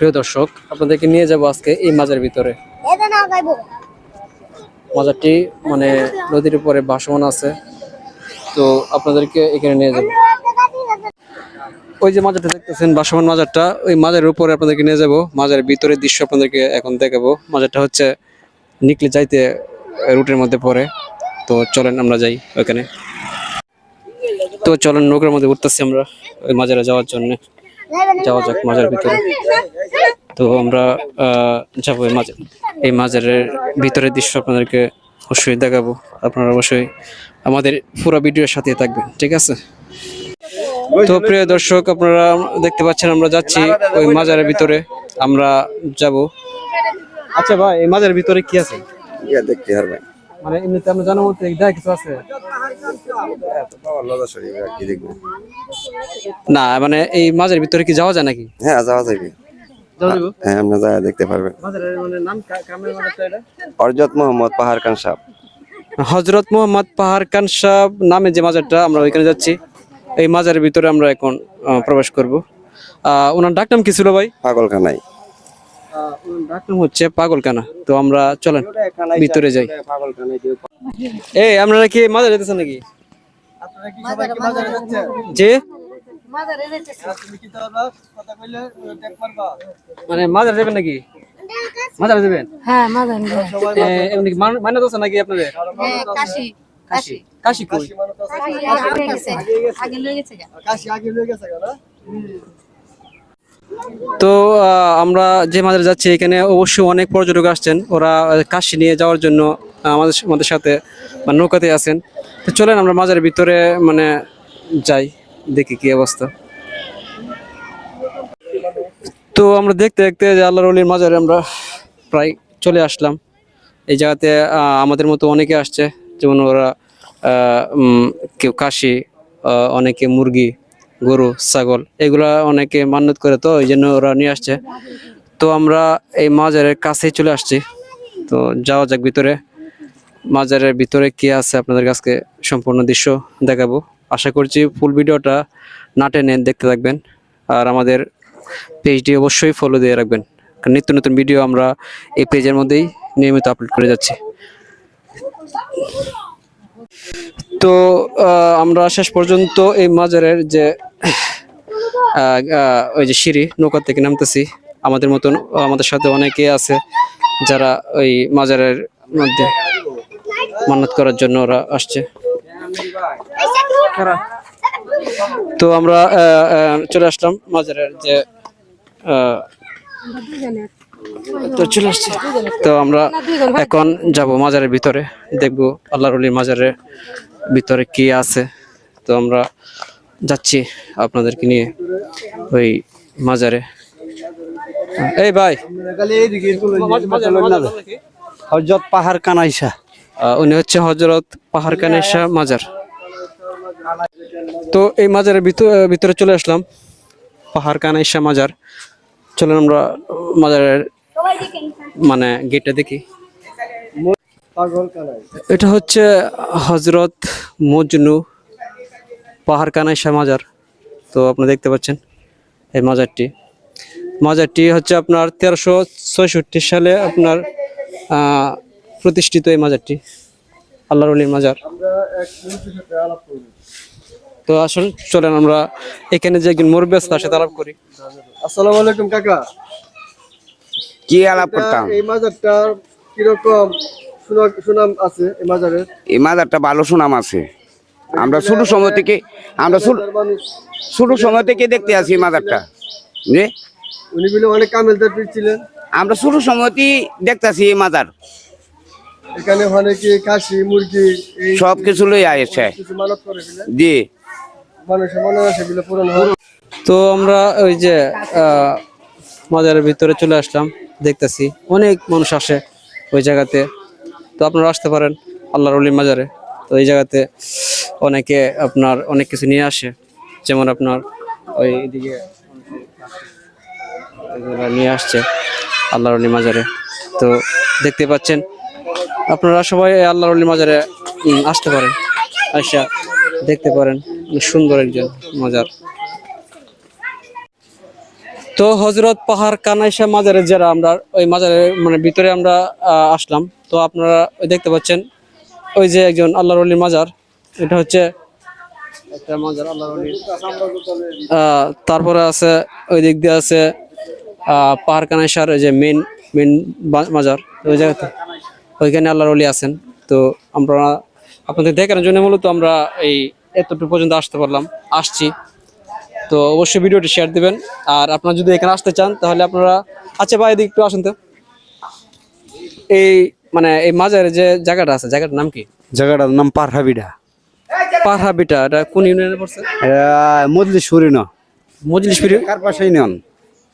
প্রিয় দর্শক, আপনাদেরকে নিয়ে যাব আজকে এই মাজার ভিতরে। মাজারটি মানে নদীর উপরে ভাসমান আছে, তো আপনাদেরকে এখানে নিয়ে যাব। ওই যে মাজারটা দেখতেছেন, ভাসমান মাজারটা, ওই মাজারের উপরে আপনাদেরকে নিয়ে যাব। মাজারের ভিতরের দৃশ্য আপনাদেরকে এখন দেখাবো। মাজারটা হচ্ছে নিকলে যাইতে রুটের মধ্যে পড়ে। তো চলেন আমরা যাই ওখানে। তো চলেন, নৌকার মধ্যে উঠতেছি আমরা ওই মাজারে যাওয়ার জন্য। যাওয়া যাক মাজার ভিতরে। তো আমরা আহ, যাব এই মাজার এই মাজারের ভিতরের দৃশ্য আপনাদেরকে অবশ্যই দেখাবো। আপনারা অবশ্যই আমাদের পুরো ভিডিওর সাথে থাকবেন ঠিক আছে? তো প্রিয় দর্শক আপনারা দেখতে পাচ্ছেন আমরা যাচ্ছি ওই মাজারের ভিতরে। আমরা যাব। আচ্ছা ভাই এই মাজারের ভিতরে কি আছে? ইয়া দেখতে পারবে মানে এমনিতে আমরা জানার মধ্যে দেখা কিছু আছে? লজা শরীফ আর কি দেখব না মানে এই মাঝের ভিতরে কি যাওয়া যায় নাকি? হ্যাঁ যাওয়া যাবে হ্যাঁ আপনি যা দেখতে পারবেন মাজারের মানে মোহাম্মদ পাহাড় খান সাহেব। হজরত মোহাম্মদ পাহাড় খান সাহ নামে যে মাজারটা আমরা ওইখানে যাচ্ছি এই মাজারের ভিতরে আমরা এখন প্রবেশ করব। ওনার ডাক নাম কি ছিল ভাই? পাগলখানায়। হচ্ছে পাগলকানা তো আমরা চলেন ভিতরে যাই। এই আপনারা কি মাজারে যেতেছেন নাকি? যে মানে মাজারে যাবেন নাকি? মাজারে যাবেন? হ্যাঁ এমনি মান- দোষ নাকি আপনাদের? কাশি কাশি। কাশি। কই? কাশি আগে গেছে আগে গেছে গা। তো আমরা যে মাজারে যাচ্ছি, এখানে অবশ্যই অনেক পর্যটক আসছেন। ওরা কাশি নিয়ে যাওয়ার জন্য আমাদের আমাদের সাথে মানে নৌকাতে আছেন। তো চলেন, আমরা মাজারের ভিতরে মানে যাই, দেখি কি অবস্থা। তো আমরা দেখতে দেখতে যে আল্লাহর অলির মাজারে আমরা প্রায় চলে আসলাম। এই জায়গাতে আমাদের মতো অনেকে আসছে। যেমন ওরা কেউ কাশি অনেকে মুরগি গরু, ছাগল, এগুলা অনেকে মান্যত করে তো ওই জন্য ওরা নিয়ে আসছে। তো আমরা এই মাজারের কাছেই চলে আসছি। তো যাওয়া যাক ভিতরে। মাজারের ভিতরে কি আছে আপনাদের কাছে সম্পূর্ণ দৃশ্য দেখাবো। আশা করছি ফুল ভিডিওটা না টেনে দেখতে থাকবেন। আর আমাদের পেজটি অবশ্যই ফলো দিয়ে রাখবেন। কারণ নিত্য নতুন ভিডিও আমরা এই পেজের মধ্যেই নিয়মিত আপলোড করে যাচ্ছি। তো আমরা শেষ পর্যন্ত এই মাজারের যে ওই যে সিঁড়ি নৌকা থেকে নামতেছি। আমাদের মতন আমাদের সাথে অনেকে আছে যারা ওই মাজারের মধ্যে মান্নত করার জন্য ওরা আসছে। তো আমরা চলে আসলাম মাজারের যে তো চলে আসছি। তো আমরা এখন যাব মাজারের ভিতরে দেখব আল্লাহর মাজারের ভিতরে কি আছে। তো আমরা যাচ্ছি আপনাদেরকে নিয়ে ওই মাজারে। এই ভাই। হজরত পাহাড় কানাইসা। উনি হচ্ছে হজরত পাহাড় কানাইসা মাজার। তো এই মাজারের ভিতরে ভিতরে চলে আসলাম। পাহাড় কানাইসা মাজার। চলেন আমরা মাজারের মানে গেটটা দেখি। এটা হচ্ছে হজরত মজনু পাহাড় কানাইশা মাজার। তো আপনি দেখতে পাচ্ছেন এই মাজারটি। মাজারটি হচ্ছে আপনার তেরোশো ছয়ষট্টি সালে আপনার প্রতিষ্ঠিত এই মাজারটি আল্লাহর অলির মাজার। তো আসুন চলেন আমরা এখানে যে একজন মুরব্বী আছে তার সাথে আলাপ করি। আসসালামু আলাইকুম কাকা। কি আলাপ করতাম? এই মাজারটা কীরকম সুনাম আছে এই মাজারের? এই মাজারটা ভালো সুনাম আছে। আমরা শুরু সময় থেকে আমরা শুরু- সময় থেকে দেখতে আছি এই মাজারটা। যে উনি বলে অনেক কামেলদার ছিলেন। আমরা শুরু সময়তেই দেখতেছি এই মাজার। এখানে অনেকে কাশি মুরগি এই সব কিছু লই দিলেন জি। আছে তো আমরা ওই যে আহ, মাজারের ভিতরে চলে আসলাম দেখতেছি অনেক মানুষ আসে ওই জায়গাতে। তো আপনারা আসতে পারেন আল্লাহর মাজারে। তো এই জায়গাতে অনেকে আপনার অনেক কিছু নিয়ে আসে। যেমন আপনার ওই দিকে নিয়ে আসছে আল্লাহর মাজারে। তো দেখতে পাচ্ছেন, আপনারা সবাই আল্লাহর মাজারে আসতে পারেন। আচ্ছা দেখতে পারেন সুন্দর একজন মাজার। তো হজরত পাহাড় কানাইশা মাজারে যারা আমরা, ওই মাজারের মানে ভিতরে আমরা আসলাম। তো আপনারা দেখতে পাচ্ছেন, ওই যে একজন আল্লাহর মাজার এটা হচ্ছে তারপরে আছে ওই দিক দিয়ে আছে পাহাড় কানাইশার ওই যে মেন মেন মাজার ওই জায়গাতে। ওইখানে আল্লাহর অলি আছেন। তো আমরা আপনাদের দেখানোর জন্য মূলত আমরা এই এতটুকু পর্যন্ত আসতে পারলাম আসছি। তো অবশ্যই ভিডিওটি শেয়ার দিবেন। আর আপনারা যদি এখানে আসতে চান তাহলে আপনারা আচ্ছা ভাই এদিকে একটু আসুন তো। এই মানে এই মাজারে যে জায়গাটা আছে জায়গাটার নাম কি? জায়গাটার নাম পারহাবিডা। পাহাবিটা এটা কোন ইউনিয়নে পড়ছে? মজলিশপুরি ন মজলিশপুর কার পাশেই নন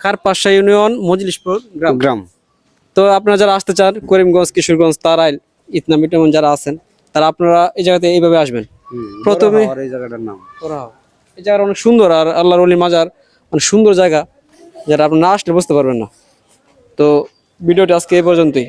কারপাশা ইউনিয়ন মজলিশপুর গ্রাম। গ্রাম। তো আপনারা যারা আসতে চান করিমগঞ্জ কিশোরগঞ্জ তারাইল ইতনা মিটামন যারা আছেন তারা আপনারা এই জায়গাতে এইভাবে আসবেন। প্রথমে এই জায়গাটার নাম। এই জায়গাটা অনেক সুন্দর আর আল্লাহর অলি মাজার মানে সুন্দর জায়গা। যেটা আপনি না আসলে বুঝতে পারবেন না। তো ভিডিওটি আজকে এই পর্যন্তই।